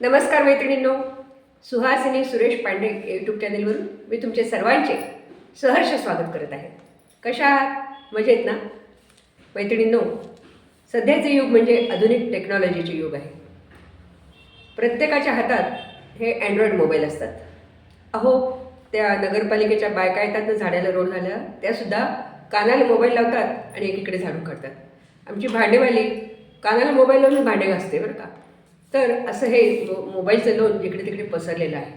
नमस्कार मैत्रिणींनो. सुहासिनी सुरेश पांडे यूट्यूब चॅनेलवरून मी तुमचे सर्वांचे सहर्ष स्वागत करत आहे. कशा आहात? मजेत ना? मैत्रिणींनो सध्याचे युग म्हणजे आधुनिक टेक्नॉलॉजीचे युग आहे. प्रत्येकाच्या हातात हे अँड्रॉइड मोबाईल असतात. अहो त्या नगरपालिकेच्या बायका येतात ना झाडाला रोड झाल्या त्यासुद्धा कानाला मोबाईल लावतात आणि एकीकडे झाडू काढतात. आमची भांडेवाली कानाला मोबाईल लावून भांडे घासते बरं का? तर असं हे मोबाईलचं लोन जिकडे तिकडे पसरलेलं आहे.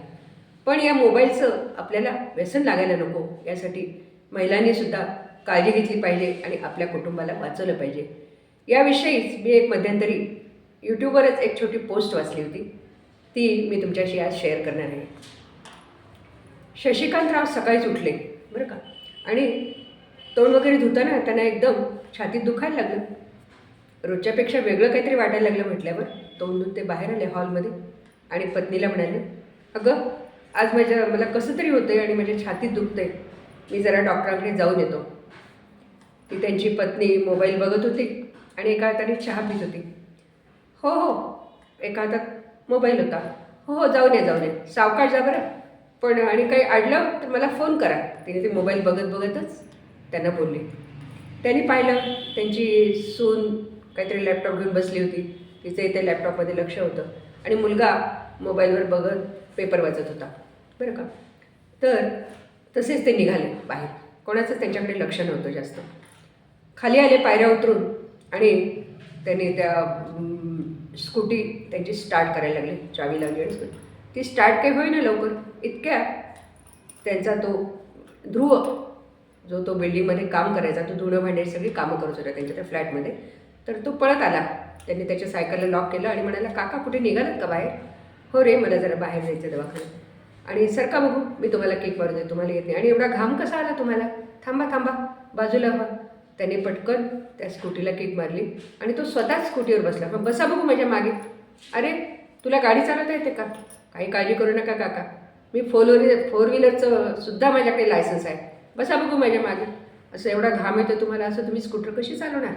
पण या मोबाईलचं आपल्याला व्यसन लागायला नको. यासाठी महिलांनी सुद्धा काळजी घेतली पाहिजे आणि आपल्या कुटुंबाला वाचवलं पाहिजे. याविषयीच मी एक मध्यंतरी यूट्यूबवरच एक छोटी पोस्ट वाचली होती. ती मी तुमच्याशी आज शेअर करणार आहे. शशिकांतराव सकाळीच उठले बरं का? आणि तोंड वगैरे धुताना त्यांना एकदम छातीत दुखायला लागलं. रोजच्यापेक्षा वेगळं काहीतरी वाटायला लागलं म्हटल्यावर तोंड ते बाहेर आले हॉलमध्ये आणि पत्नीला म्हणाले अगं आज माझ्या मला कसं तरी होतंय आणि माझ्या छातीत दुखतंय. मी जरा डॉक्टरांकडे जाऊन येतो. ती त्यांची पत्नी मोबाईल बघत होती आणि एका हाताने चहा पित होती. हो हो. एका हातात मोबाईल होता. हो हो जाऊन ये जाऊन ये. सावकाश जा बरं. पण आणि काही अडलं तर मला फोन करा. तिने ते मोबाईल बघत बघतच त्यांना बोलले. त्यांनी पाहिलं त्यांची सून काहीतरी लॅपटॉप घेऊन बसली होती. तिचं इथे लॅपटॉपमध्ये लक्ष होतं. आणि मुलगा मोबाईलवर बघत पेपर वाचत होता. बरं का? तर तसेच ते निघाले बाहेर. कोणाचंच त्यांच्याकडे लक्ष नव्हतं जास्त. खाली आले पायऱ्या उतरून आणि त्यांनी त्या स्कूटी त्यांची स्टार्ट करायला लागली. चावी लागली आणि स्कूटी ती स्टार्ट काही होईना लवकर. इतक्या त्यांचा तो ध्रुव जो तो बिल्डिंगमध्ये काम करायचा तो धुणं भांड्याची सगळी कामं करत होता त्यांच्या त्या फ्लॅटमध्ये तर तो पळत आला. त्यांनी त्याच्या सायकलला लॉक केलं आणि म्हणाला काका कुठे निघालात का बाहेर? हो रे मला जरा बाहेर जायचं दवाखान्यात. आणि सर का बघू मी तुम्हाला केक मारून दे तुम्हाला येत नाही. आणि एवढा घाम कसा आला तुम्हाला? थांबा थांबा बाजूला व्हा. त्याने पटकन त्या स्कूटीला किक मारली आणि तो स्वतःच स्कूटीवर बसला. पण बसा बघू माझ्या मागे. अरे तुला गाडी चालवता येते का? काही काळजी करू नका काका. मी फोर व्हीलर फोर व्हीलरचं सुद्धा माझ्याकडे लायसन्स आहे. बसा बघू माझ्या मागे. असं एवढा घाम येतो तुम्हाला असं तुम्ही स्कूटर कशी चालवणार?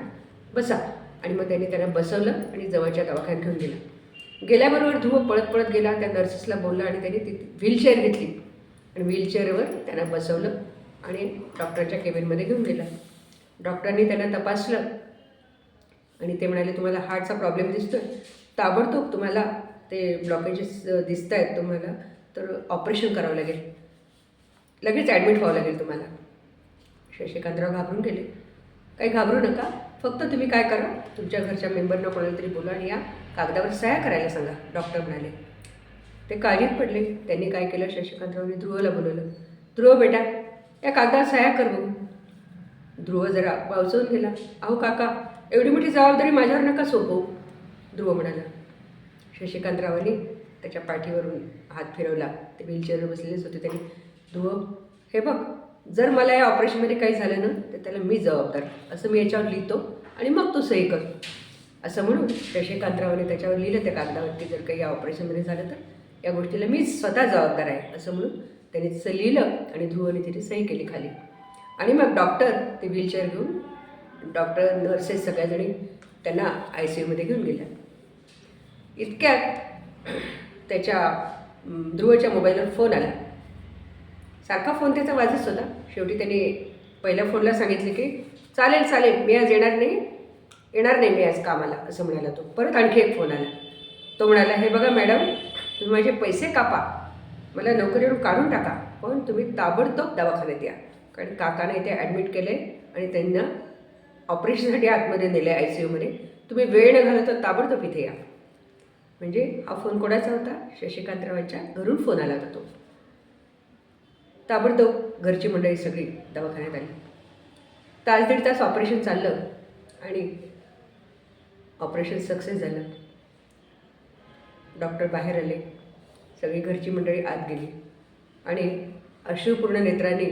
बसा. आणि मग त्यांनी त्यांना बसवलं आणि जवळच्या दवाखान्यात घेऊन गेला. गेल्याबरोबर धुवं पळत पळत गेला त्या नर्सेसला बोलला आणि त्यांनी ती व्हीलचेअर घेतली. आणि व्हीलचेअरवर त्यांना बसवलं आणि डॉक्टरच्या केबिनमध्ये घेऊन गेला. डॉक्टरांनी त्यांना तपासलं. आणि ते म्हणाले तुम्हाला हार्टचा प्रॉब्लेम दिसतोय. ताबडतोब तुम्हाला ते ब्लॉकेजेस दिसत आहेत तुम्हाला तर ऑपरेशन करावं लागेल. लगेच ॲडमिट व्हावं लागेल तुम्हाला. शशिकांतराव घाबरून गेले. काही घाबरू नका. फक्त तुम्ही काय करा तुमच्या घरच्या मेंबरना कोणाला तरी बोला आणि या कागदावर सह्या करायला सांगा. डॉक्टर म्हणाले. ते काळजीत पडले. त्यांनी काय केलं? शशिकांतरावने ध्रुवला बोलवलं. ध्रुव बेटा या कागदावर सह्या कर बघू. ध्रुव जरा बावचवून गेला. अहो काका एवढी मोठी जबाबदारी माझ्यावर नका सोपवू. ध्रुव म्हणाला. शशिकांतरावांनी त्याच्या पाठीवरून हात फिरवला. ते व्हीलचेअरवर बसलेलेच होते. त्यांनी ध्रुव हे बघ जर मला या ऑपरेशनमध्ये काही झालं ना तर त्याला मी जबाबदार. असं मी याच्यावर लिहितो आणि मग तू सही कर असं म्हणून शशिकांतरावाने त्याच्यावर लिहिलं त्या कागदावरती जर काही या ऑपरेशनमध्ये झालं तर. या गोष्टीला मी स्वतः जबाबदार आहे असं म्हणून त्याने तसं लिहिलं आणि ध्रुवने तिथे सही केली खाली. आणि मग डॉक्टर ते व्हीलचेअर घेऊन डॉक्टर नर्सेस सगळ्याजणी त्यांना आय सी यूमध्ये घेऊन गेल्या. इतक्यात त्याच्या ध्रुवच्या मोबाईलवर फोन आला. सारखा फोन त्याचा वाजत होता. शेवटी त्यांनी पहिल्या फोनला सांगितले की चालेल चालेल मी आज येणार नाही. येणार नाही मी आज कामाला असं म्हणाला तो. परत आणखी एक फोन आला. तो म्हणाला हे बघा मॅडम तुम्ही माझे पैसे कापा. मला नोकरीवरून काढून टाका पण तुम्ही ताबडतोब दवाखान्यात या. कारण काकाने इथे ॲडमिट केले आणि त्यांना ऑपरेशनसाठी आतमध्ये नेले आय सी यूमध्ये. तुम्ही वेळ न घालवता ताबडतोब इथे या. म्हणजे हा फोन कोणाचा होता? शशिकांतरावांच्या घरून फोन आला होता तो. ताबडतोब घरची मंडळी सगळी दवाखान्यात आली. तास दीड तास ऑपरेशन चाललं आणि ऑपरेशन सक्सेस झालं. डॉक्टर बाहेर आले. सगळी घरची मंडळी आत गेली. आणि अश्रुपूर्ण नेत्रांनी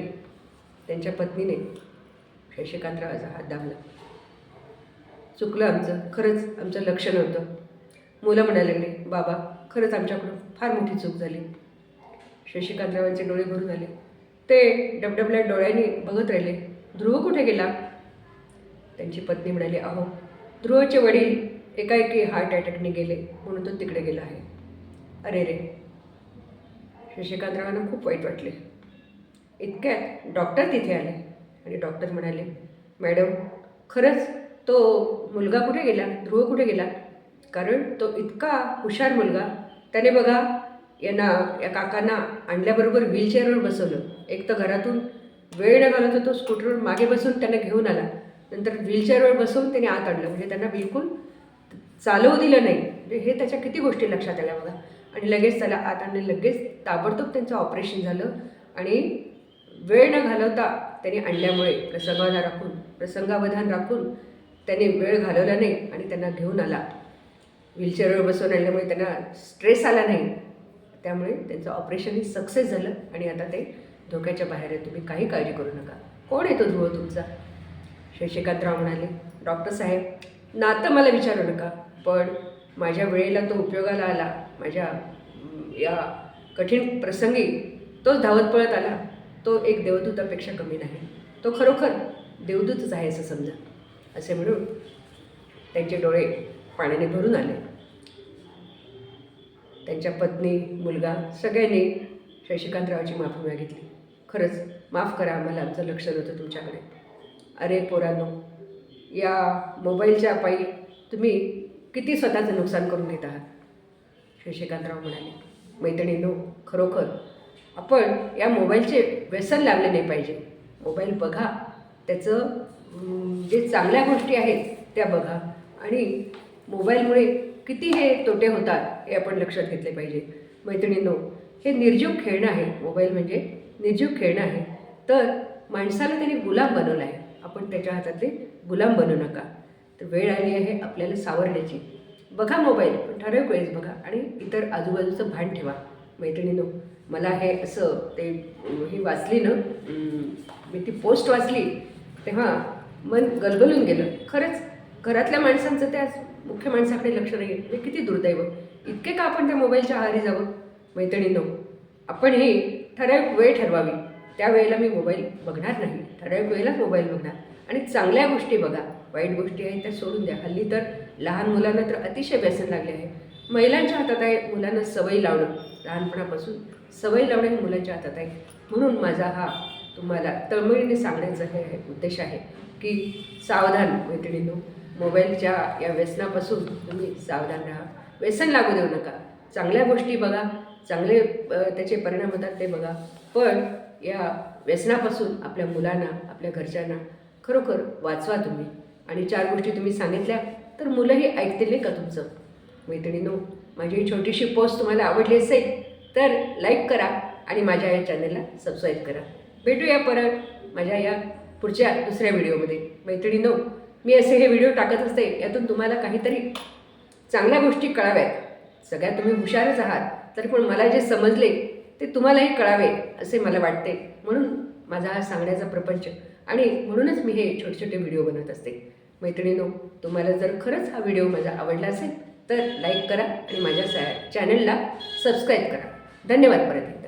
त्यांच्या पत्नीने शशिकांतरावाचा हात दाबला. चुकलं आमचं. खरंच आमचं लक्ष नव्हतं. मुलं म्हणायला लागले बाबा खरंच आमच्याकडून फार मोठी चूक झाली. शशिकांतरावांचे डोळे भरून आले. ते डबडबल्या डोळ्यांनी बघत राहिले. ध्रुव कुठे गेला? त्यांची पत्नी म्हणाली अहो ध्रुवचे वडील एकाएकी हार्ट अटॅकने गेले म्हणून तो तिकडे गेला आहे. अरे रे. शशिकांतरावांना खूप वाईट वाटले. इतक्यात डॉक्टर तिथे आले आणि डॉक्टर म्हणाले मॅडम खरंच तो मुलगा कुठे गेला? ध्रुव कुठे गेला? कारण तो इतका हुशार मुलगा. त्याने बघा यांना या काकांना आणल्याबरोबर व्हीलचेअरवर बसवलं. एक तर घरातून वेळ न घालत तो स्कूटरवर मागे बसून त्यांना घेऊन आला. नंतर व्हीलचेअरवर बसवून त्याने आत आणलं. म्हणजे त्यांना बिलकुल चालवू दिलं नाही. म्हणजे हे त्याच्या किती गोष्टी लक्षात आल्या बघा. आणि लगेच त्याला आत आणलं. लगेच ताबडतोब त्यांचं ऑपरेशन झालं. आणि वेळ न घालवता त्यांनी आणल्यामुळे प्रसंगाला राखून प्रसंगावधान राखून त्याने वेळ घालवला नाही आणि त्यांना घेऊन आला. व्हीलचेअरवर बसवून आणल्यामुळे त्यांना स्ट्रेस आला नाही. त्यामुळे त्यांचं ऑपरेशनही सक्सेस झालं आणि आता ते धोक्याच्या बाहेर आहे तुम्ही काही काळजी करू नका. कोण येतो ध्रुव तुमचा? शशिकांतराव म्हणाले. डॉक्टर साहेब नातं मला विचारू नका पण माझ्या वेळेला तो उपयोगाला आला. माझ्या या कठीण प्रसंगी तोच धावत पळत आला. तो एक देवदूतापेक्षा कमी नाही. तो खरोखर देवदूतच आहे असं समजा. असे म्हणून त्यांचे डोळे पाण्याने भरून आले. त्यांच्या पत्नी मुलगा सगळ्यांनी शशिकांतरावची माफी मागितली. खरंच माफ करा आम्हाला आमचं लक्ष नव्हतं तुमच्याकडे. अरे पोरांनो या मोबाईलच्या पायी तुम्ही किती स्वतःचं नुकसान करून घेत आहात? शशिकांतराव म्हणाले मैत्रिणीनो खरोखर आपण या मोबाईलचे व्यसन लावले नाही पाहिजे. मोबाईल बघा. त्याचं जे चांगल्या गोष्टी आहेत त्या बघा. आणि मोबाईलमुळे किती हे तोटे होतात हे आपण लक्षात घेतले पाहिजे. मैत्रिणींनो हे निर्जीव खेळणं आहे मोबाईल म्हणजे निर्जीव खेळणं आहे. तर माणसाला त्यांनी गुलाम बनवलं आहे आपण त्याच्या हातातले गुलाम बनू नका. तर वेळ आली आहे आपल्याला सावरण्याची. बघा मोबाईल पण ठराविक वेळेस बघा आणि इतर आजूबाजूचं भान ठेवा. मैत्रिणीनो मला हे असं ते ही वाचली ना मी ती पोस्ट वाचली तेव्हा मन गलगलून गेलं. खरंच घरातल्या माणसांचं त्या मुख्य माणसाकडे लक्ष नाही हे किती दुर्दैव. इतके का आपण त्या मोबाईलच्या आहारी जावं? मैत्रिणींनो आपण हे ठराविक वेळ ठरवावी. त्या वेळेला मी मोबाईल बघणार नाही. ठराविक वेळेलाच मोबाईल बघणार. आणि चांगल्या गोष्टी बघा. वाईट गोष्टी आहेत त्या सोडून द्या. हल्ली तर लहान मुलांना तर अतिशय व्यसन लागले आहे. महिलांच्या हातात आहे मुलांना सवय लावणं. लहानपणापासून सवय लावणं हे मुलांच्या हातात आहे. म्हणून माझा हा तुम्हाला तळमळीने सांगण्याचा हे उद्देश आहे की सावधान मैत्रिणींनो. मोबाईलच्या या व्यसनापासून तुम्ही सावधान राहा. व्यसन लागू देऊ नका. चांगल्या गोष्टी बघा. चांगले त्याचे परिणाम होतात ते बघा. पण या व्यसनापासून आपल्या मुलांना आपल्या घरच्यांना खरोखर वाचवा तुम्ही. आणि चार गोष्टी तुम्ही सांगितल्या तर मुलंही ऐकतील का तुमचं? मैत्रिणीनो माझी ही छोटीशी पोस्ट तुम्हाला आवडली असेल तर लाईक करा आणि माझ्या या चॅनलला सबस्क्राईब करा. भेटूया परत माझ्या या पुढच्या दुसऱ्या व्हिडिओमध्ये मैत्रिणीनो मी असे हे व्हिडिओ टाकत असते यातून तुम्हाला काहीतरी चांगल्या गोष्टी कळाव्यात. सगळ्यात तुम्ही हुशारच आहात तरी पण मला जे समजले ते तुम्हालाही कळावे असे मला वाटते. म्हणून माझा हा सांगण्याचा प्रपंच. आणि म्हणूनच मी हे छोटे छोटे व्हिडिओ बनवत असते. मैत्रिणीनो तुम्हाला जर खरंच हा व्हिडिओ माझा आवडला असेल तर लाईक करा आणि माझ्या सॅ चॅनलला सबस्क्राईब करा. धन्यवाद परत